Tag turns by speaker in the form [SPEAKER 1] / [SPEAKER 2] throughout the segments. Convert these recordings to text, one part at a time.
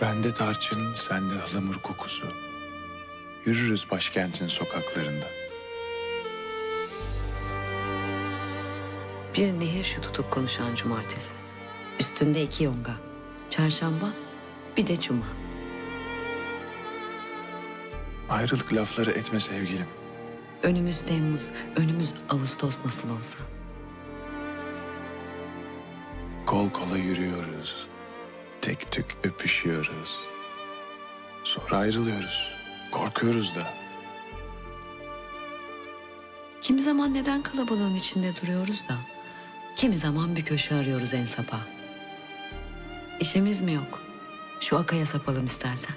[SPEAKER 1] Bende tarçın, sende ıhlamur kokusu. Yürürüz başkentin sokaklarında.
[SPEAKER 2] Bir nehir şu tutup konuşan cumartesi. Üstünde iki yonga. Çarşamba bir de cuma.
[SPEAKER 1] Ayrılık lafları etme sevgilim.
[SPEAKER 2] Önümüz Temmuz, önümüz Ağustos nasıl olsa.
[SPEAKER 1] Kol kola yürüyoruz. Tek tük öpüşüyoruz. Sonra ayrılıyoruz. Korkuyoruz da.
[SPEAKER 2] Kimi zaman neden kalabalığın içinde duruyoruz da, kimi zaman bir köşe arıyoruz en sapa. İşimiz mi yok? Şu akaya sapalım istersen.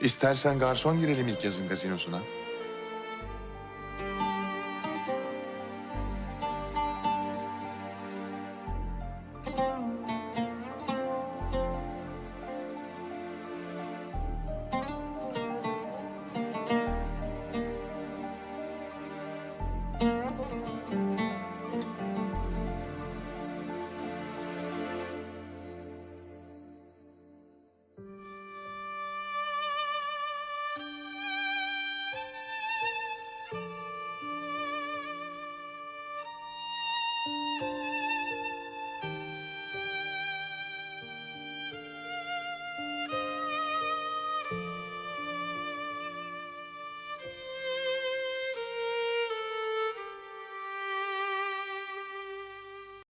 [SPEAKER 1] İstersen garson girelim ilk yazın gazinosuna.